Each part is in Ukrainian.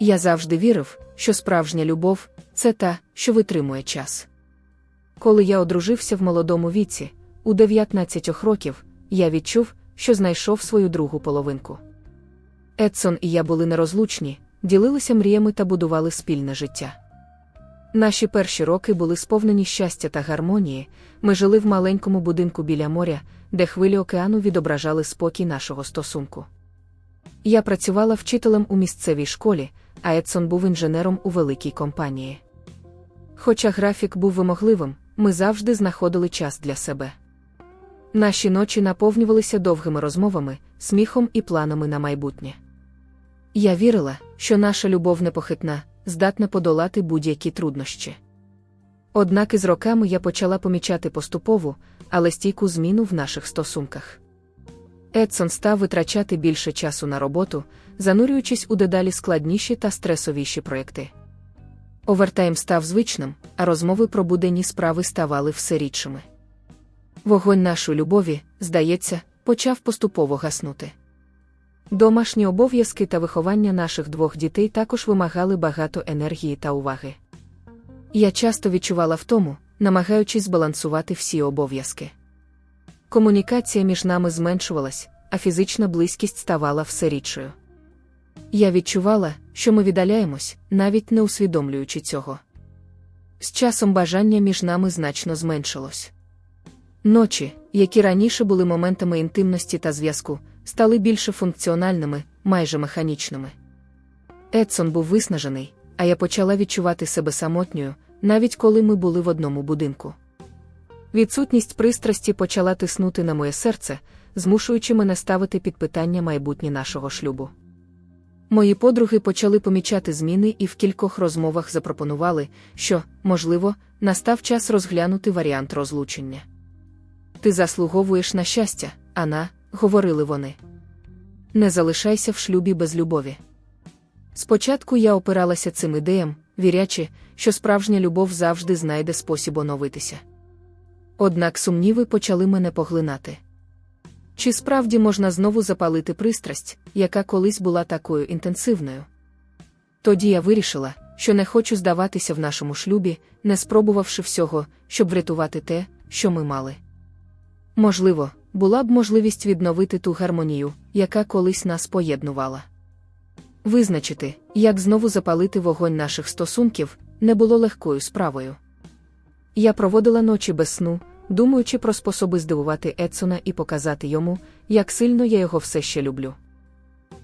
Я завжди вірив, що справжня любов це та, що витримує час. Коли я одружився в молодому віці, у 19 років, я відчув, що знайшов свою другу половинку. Едсон і я були нерозлучні, ділилися мріями та будували спільне життя. Наші перші роки були сповнені щастя та гармонії. Ми жили в маленькому будинку біля моря, де хвилі океану відображали спокій нашого стосунку. Я працювала вчителем у місцевій школі, а Едсон був інженером у великій компанії. Хоча графік був вимогливим, ми завжди знаходили час для себе. Наші ночі наповнювалися довгими розмовами, сміхом і планами на майбутнє. Я вірила, що наша любов непохитна, здатна подолати будь-які труднощі. Однак із роками я почала помічати поступову, але стійку зміну в наших стосунках. Едсон став витрачати більше часу на роботу, занурюючись у дедалі складніші та стресовіші проекти. Овертайм став звичним, а розмови про буденні справи ставали все рідшими. Вогонь нашої любові, здається, почав поступово гаснути. Домашні обов'язки та виховання наших двох дітей також вимагали багато енергії та уваги. Я часто відчувала втому, намагаючись збалансувати всі обов'язки. Комунікація між нами зменшувалась, а фізична близькість ставала все рідшою. Я відчувала, що ми віддаляємось, навіть не усвідомлюючи цього. З часом бажання між нами значно зменшилось. Ночі, які раніше були моментами інтимності та зв'язку, стали більше функціональними, майже механічними. Едсон був виснажений, а я почала відчувати себе самотньою, навіть коли ми були в одному будинку. Відсутність пристрасті почала тиснути на моє серце, змушуючи мене ставити під питання майбутнє нашого шлюбу. Мої подруги почали помічати зміни і в кількох розмовах запропонували, що, можливо, настав час розглянути варіант розлучення. Ти заслуговуєш на щастя, Ана, говорили вони. Не залишайся в шлюбі без любові. Спочатку я опиралася цим ідеям, вірячи, що справжня любов завжди знайде спосіб оновитися. Однак сумніви почали мене поглинати. Чи справді можна знову запалити пристрасть, яка колись була такою інтенсивною? Тоді я вирішила, що не хочу здаватися в нашому шлюбі, не спробувавши всього, щоб врятувати те, що ми мали. Можливо, була б можливість відновити ту гармонію, яка колись нас поєднувала. Визначити, як знову запалити вогонь наших стосунків, не було легкою справою. Я проводила ночі без сну, думаючи про способи здивувати Едсона і показати йому, як сильно я його все ще люблю.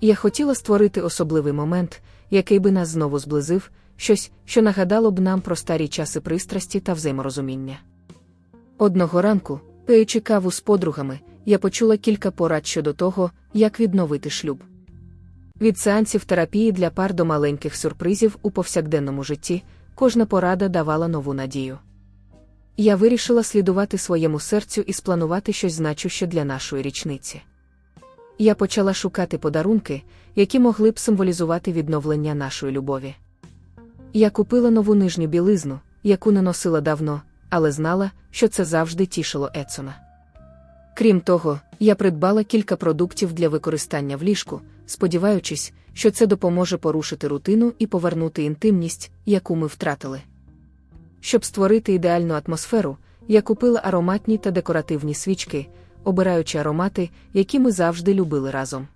Я хотіла створити особливий момент, який би нас знову зблизив, щось, що нагадало б нам про старі часи пристрасті та взаєморозуміння. Одного ранку, пиючи каву з подругами, я почула кілька порад щодо того, як відновити шлюб. Від сеансів терапії для пар до маленьких сюрпризів у повсякденному житті, кожна порада давала нову надію. Я вирішила слідувати своєму серцю і спланувати щось значуще для нашої річниці. Я почала шукати подарунки, які могли б символізувати відновлення нашої любові. Я купила нову нижню білизну, яку не носила давно, але знала, що це завжди тішило Едсона. Крім того, я придбала кілька продуктів для використання в ліжку, сподіваючись, що це допоможе порушити рутину і повернути інтимність, яку ми втратили. Щоб створити ідеальну атмосферу, я купила ароматні та декоративні свічки, обираючи аромати, які ми завжди любили разом.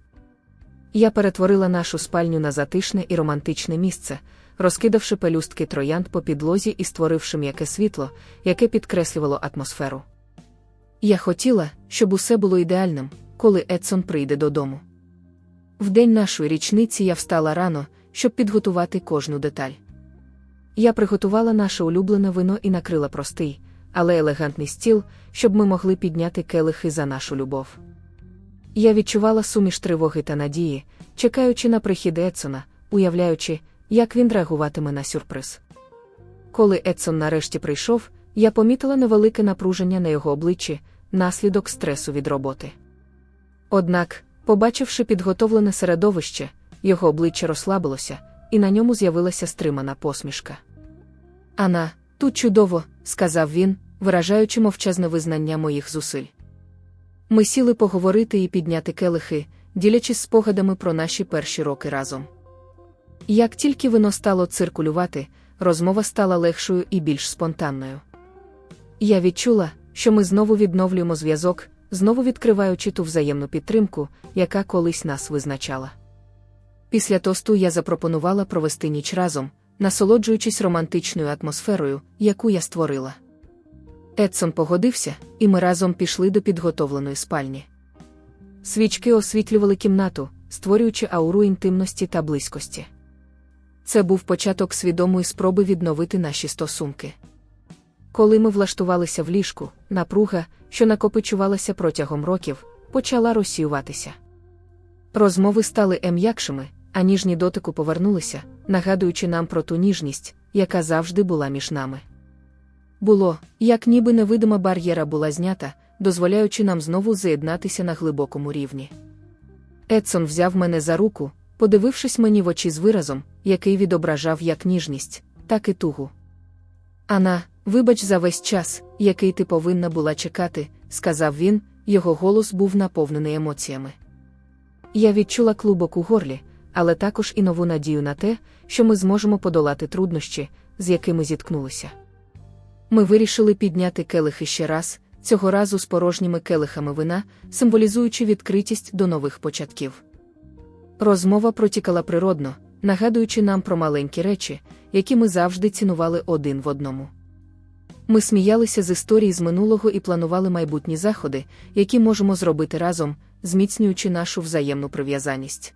Я перетворила нашу спальню на затишне і романтичне місце, розкидавши пелюстки троянд по підлозі і створивши м'яке світло, яке підкреслювало атмосферу. Я хотіла, щоб усе було ідеальним, коли Едсон прийде додому. В день нашої річниці я встала рано, щоб підготувати кожну деталь. Я приготувала наше улюблене вино і накрила простий, але елегантний стіл, щоб ми могли підняти келихи за нашу любов. Я відчувала суміш тривоги та надії, чекаючи на прихід Едсона, уявляючи, як він реагуватиме на сюрприз. Коли Едсон нарешті прийшов, я помітила невелике напруження на його обличчі, наслідок стресу від роботи. Однак, побачивши підготовлене середовище, його обличчя розслабилося, і на ньому з'явилася стримана посмішка. Ана, тут чудово, сказав він, виражаючи мовчазне визнання моїх зусиль. Ми сіли поговорити і підняти келихи, ділячись спогадами про наші перші роки разом. Як тільки воно стало циркулювати, розмова стала легшою і більш спонтанною. Я відчула, що ми знову відновлюємо зв'язок, знову відкриваючи ту взаємну підтримку, яка колись нас визначала. Після тосту я запропонувала провести ніч разом, насолоджуючись романтичною атмосферою, яку я створила. Едсон погодився, і ми разом пішли до підготовленої спальні. Свічки освітлювали кімнату, створюючи ауру інтимності та близькості. Це був початок свідомої спроби відновити наші стосунки. Коли ми влаштувалися в ліжку, напруга, що накопичувалася протягом років, почала розсіюватися. Розмови стали ем'якшими, а ніжні дотику повернулися, нагадуючи нам про ту ніжність, яка завжди була між нами. Було, як ніби невидима бар'єра була знята, дозволяючи нам знову заєднатися на глибокому рівні. Едсон взяв мене за руку, подивившись мені в очі з виразом, який відображав як ніжність, так і тугу. Ана, вибач за весь час, який ти повинна була чекати, сказав він, його голос був наповнений емоціями. Я відчула клубок у горлі, але також і нову надію на те, що ми зможемо подолати труднощі, з якими зіткнулися. Ми вирішили підняти келихи ще раз, цього разу з порожніми келихами вина, символізуючи відкритість до нових початків. Розмова протікала природно, нагадуючи нам про маленькі речі, які ми завжди цінували один в одному. Ми сміялися з історії з минулого і планували майбутні заходи, які можемо зробити разом, зміцнюючи нашу взаємну прив'язаність.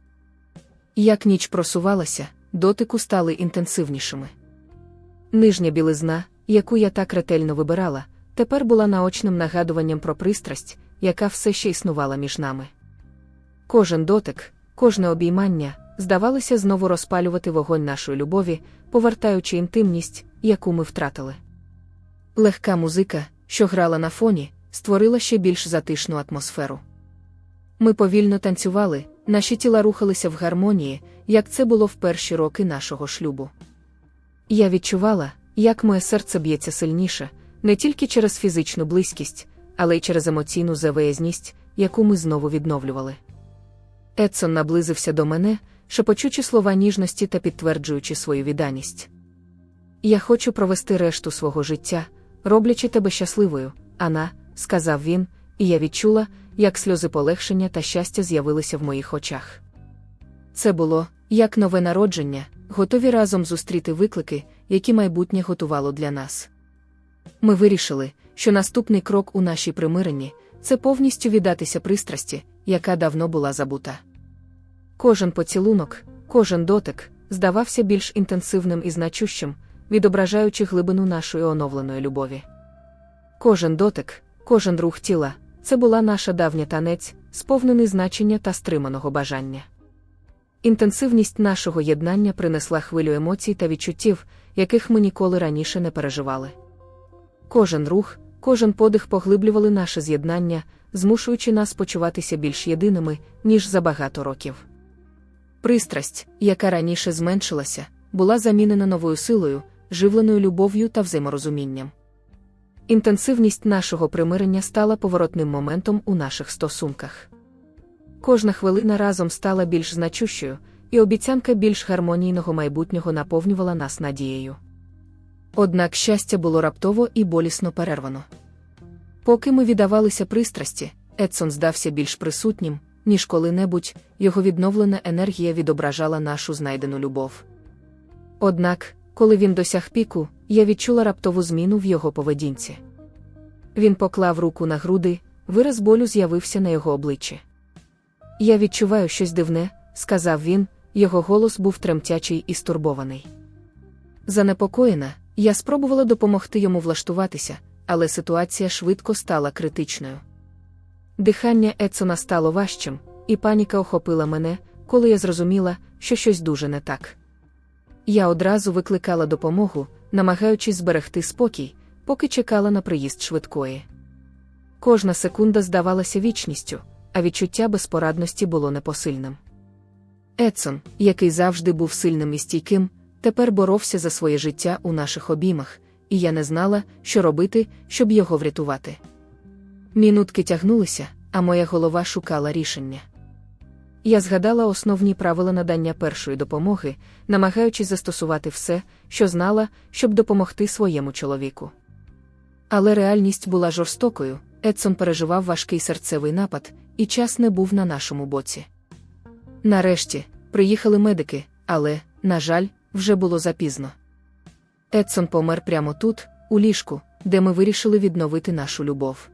Як ніч просувалася, дотику стали інтенсивнішими. Нижня білизна, яку я так ретельно вибирала, тепер була наочним нагадуванням про пристрасть, яка все ще існувала між нами. Кожен дотик, кожне обіймання, здавалося знову розпалювати вогонь нашої любові, повертаючи інтимність, яку ми втратили. Легка музика, що грала на фоні, створила ще більш затишну атмосферу. Ми повільно танцювали, наші тіла рухалися в гармонії, як це було в перші роки нашого шлюбу. Я відчувала, як моє серце б'ється сильніше, не тільки через фізичну близькість, але й через емоційну завиязність, яку ми знову відновлювали. Едсон наблизився до мене, шепочучи слова ніжності та підтверджуючи свою відданість. Я хочу провести решту свого життя, роблячи тебе щасливою, Ана, сказав він, і я відчула, як сльози полегшення та щастя з'явилися в моїх очах. Це було як нове народження, готові разом зустріти виклики, які майбутнє готувало для нас. Ми вирішили, що наступний крок у нашій примиренні це повністю віддатися пристрасті, яка давно була забута. Кожен поцілунок, кожен дотик здавався більш інтенсивним і значущим, відображаючи глибину нашої оновленої любові. Кожен дотик, кожен рух тіла це була наша давня танець, сповнений значення та стриманого бажання. Інтенсивність нашого єднання принесла хвилю емоцій та відчуттів, яких ми ніколи раніше не переживали. Кожен рух, кожен подих поглиблювали наше з'єднання, змушуючи нас почуватися більш єдиними, ніж за багато років. Пристрасть, яка раніше зменшилася, була замінена новою силою, живленою любов'ю та взаєморозумінням. Інтенсивність нашого примирення стала поворотним моментом у наших стосунках. Кожна хвилина разом стала більш значущою, і обіцянка більш гармонійного майбутнього наповнювала нас надією. Однак щастя було раптово і болісно перервано. Поки ми віддавалися пристрасті, Едсон здався більш присутнім, ніж коли-небудь, його відновлена енергія відображала нашу знайдену любов. Однак, коли він досяг піку, я відчула раптову зміну в його поведінці. Він поклав руку на груди, вираз болю з'явився на його обличчі. Я відчуваю щось дивне, сказав він, його голос був тремтячий і стурбований. Занепокоєна, я спробувала допомогти йому влаштуватися, але ситуація швидко стала критичною. Дихання Ецона стало важчим, і паніка охопила мене, коли я зрозуміла, що щось дуже не так. Я одразу викликала допомогу, намагаючись зберегти спокій, поки чекала на приїзд швидкої. Кожна секунда здавалася вічністю, а відчуття безпорадності було непосильним. Едсон, який завжди був сильним і стійким, тепер боровся за своє життя у наших обіймах, і я не знала, що робити, щоб його врятувати. Мінутки тягнулися, а моя голова шукала рішення. Я згадала основні правила надання першої допомоги, намагаючись застосувати все, що знала, щоб допомогти своєму чоловіку. Але реальність була жорстокою, Едсон переживав важкий серцевий напад, і час не був на нашому боці. Нарешті, приїхали медики, але, на жаль, вже було запізно. Едсон помер прямо тут, у ліжку, де ми вирішили відновити нашу любов.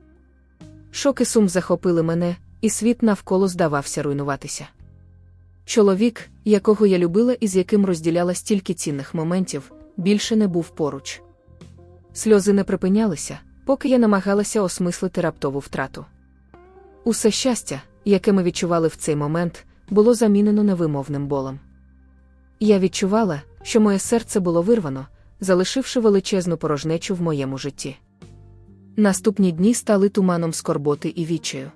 Шок і сум захопили мене, і світ навколо здавався руйнуватися. Чоловік, якого я любила і з яким розділяла стільки цінних моментів, більше не був поруч. Сльози не припинялися, поки я намагалася осмислити раптову втрату. Усе щастя, яке ми відчували в цей момент, було замінено невимовним болем. Я відчувала, що моє серце було вирвано, залишивши величезну порожнечу в моєму житті. Наступні дні стали туманом скорботи і відчаю.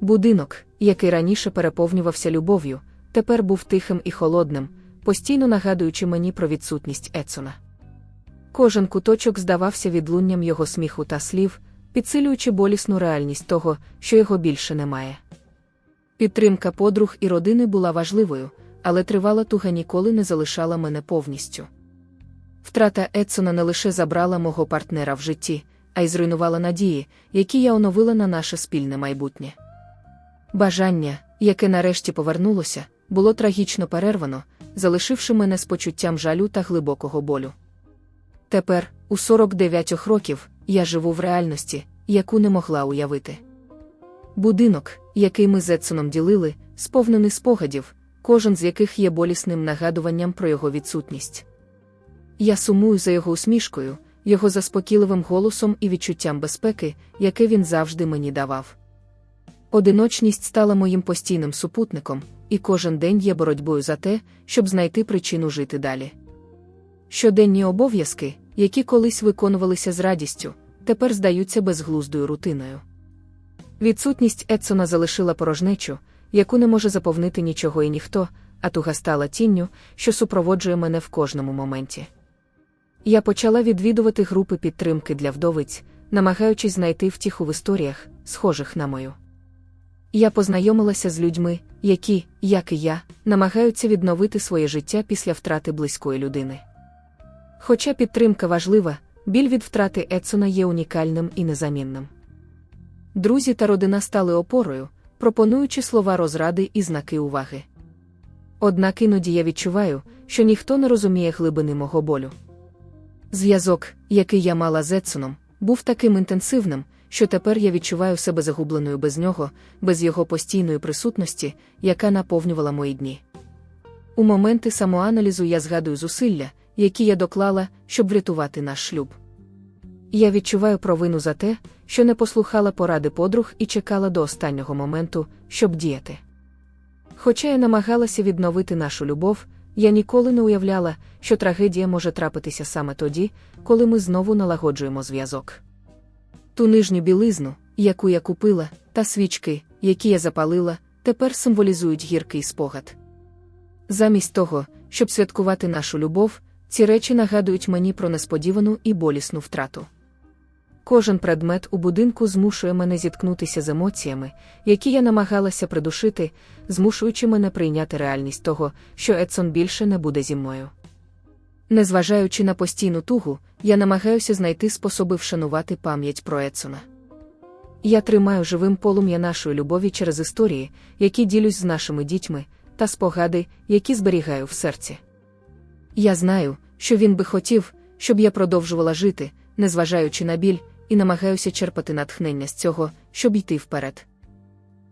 Будинок, який раніше переповнювався любов'ю, тепер був тихим і холодним, постійно нагадуючи мені про відсутність Ецона. Кожен куточок здавався відлунням його сміху та слів, підсилюючи болісну реальність того, що його більше немає. Підтримка подруг і родини була важливою, але тривала туга ніколи не залишала мене повністю. Втрата Едсона не лише забрала мого партнера в житті, а й зруйнувала надії, які я оновила на наше спільне майбутнє. Бажання, яке нарешті повернулося, було трагічно перервано, залишивши мене з почуттям жалю та глибокого болю. Тепер, у 49 років, я живу в реальності, яку не могла уявити. Будинок, який ми з Едсоном ділили, сповнений спогадів, кожен з яких є болісним нагадуванням про його відсутність. Я сумую за його усмішкою, його заспокійливим голосом і відчуттям безпеки, яке він завжди мені давав. Одиночність стала моїм постійним супутником, і кожен день є боротьбою за те, щоб знайти причину жити далі. Щоденні обов'язки, які колись виконувалися з радістю, тепер здаються безглуздою рутиною. Відсутність Едсона залишила порожнечу, яку не може заповнити нічого і ніхто, а туга стала тінню, що супроводжує мене в кожному моменті. Я почала відвідувати групи підтримки для вдовиць, намагаючись знайти втіху в історіях, схожих на мою. Я познайомилася з людьми, які, як і я, намагаються відновити своє життя після втрати близької людини. Хоча підтримка важлива, біль від втрати Едсона є унікальним і незамінним. Друзі та родина стали опорою, пропонуючи слова розради і знаки уваги. Однак іноді я відчуваю, що ніхто не розуміє глибини мого болю. Зв'язок, який я мала з Едсоном, був таким інтенсивним, що тепер я відчуваю себе загубленою без нього, без його постійної присутності, яка наповнювала мої дні. У моменти самоаналізу я згадую зусилля, які я доклала, щоб врятувати наш шлюб. Я відчуваю провину за те, що не послухала поради подруг і чекала до останнього моменту, щоб діяти. Хоча я намагалася відновити нашу любов, я ніколи не уявляла, що трагедія може трапитися саме тоді, коли ми знову налагоджуємо зв'язок. Ту нижню білизну, яку я купила, та свічки, які я запалила, тепер символізують гіркий спогад. Замість того, щоб святкувати нашу любов, ці речі нагадують мені про несподівану і болісну втрату. Кожен предмет у будинку змушує мене зіткнутися з емоціями, які я намагалася придушити, змушуючи мене прийняти реальність того, що Едсон більше не буде зі мною. Незважаючи на постійну тугу, я намагаюся знайти способи вшанувати пам'ять про Едсона. Я тримаю живим полум'я нашої любові через історії, які ділюсь з нашими дітьми, та спогади, які зберігаю в серці. Я знаю, що він би хотів, щоб я продовжувала жити, незважаючи на біль, і намагаюся черпати натхнення з цього, щоб йти вперед.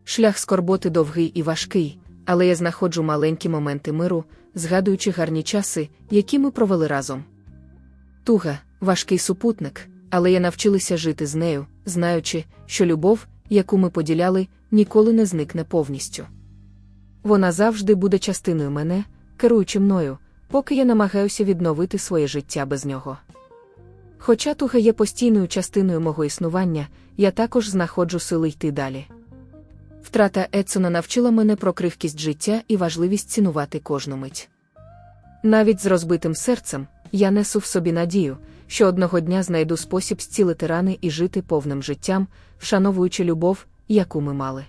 Шлях скорботи довгий і важкий, але я знаходжу маленькі моменти миру, згадуючи гарні часи, які ми провели разом. Туга, важкий супутник, але я навчилася жити з нею, знаючи, що любов, яку ми поділяли, ніколи не зникне повністю. Вона завжди буде частиною мене, керуючи мною, поки я намагаюся відновити своє життя без нього. Хоча туга є постійною частиною мого існування, я також знаходжу сили йти далі. Втрата Едсона навчила мене про кривкість життя і важливість цінувати кожну мить. Навіть з розбитим серцем я несу в собі надію, що одного дня знайду спосіб зцілити рани і жити повним життям, вшановуючи любов, яку ми мали.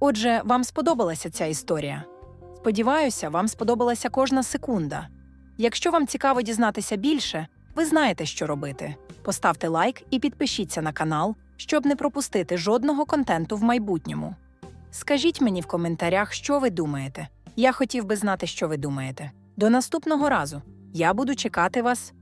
Отже, вам сподобалася ця історія. Сподіваюся, вам сподобалася кожна секунда. Якщо вам цікаво дізнатися більше, ви знаєте, що робити. Поставте лайк і підпишіться на канал, щоб не пропустити жодного контенту в майбутньому. Скажіть мені в коментарях, що ви думаєте. Я хотів би знати, що ви думаєте. До наступного разу. Я буду чекати вас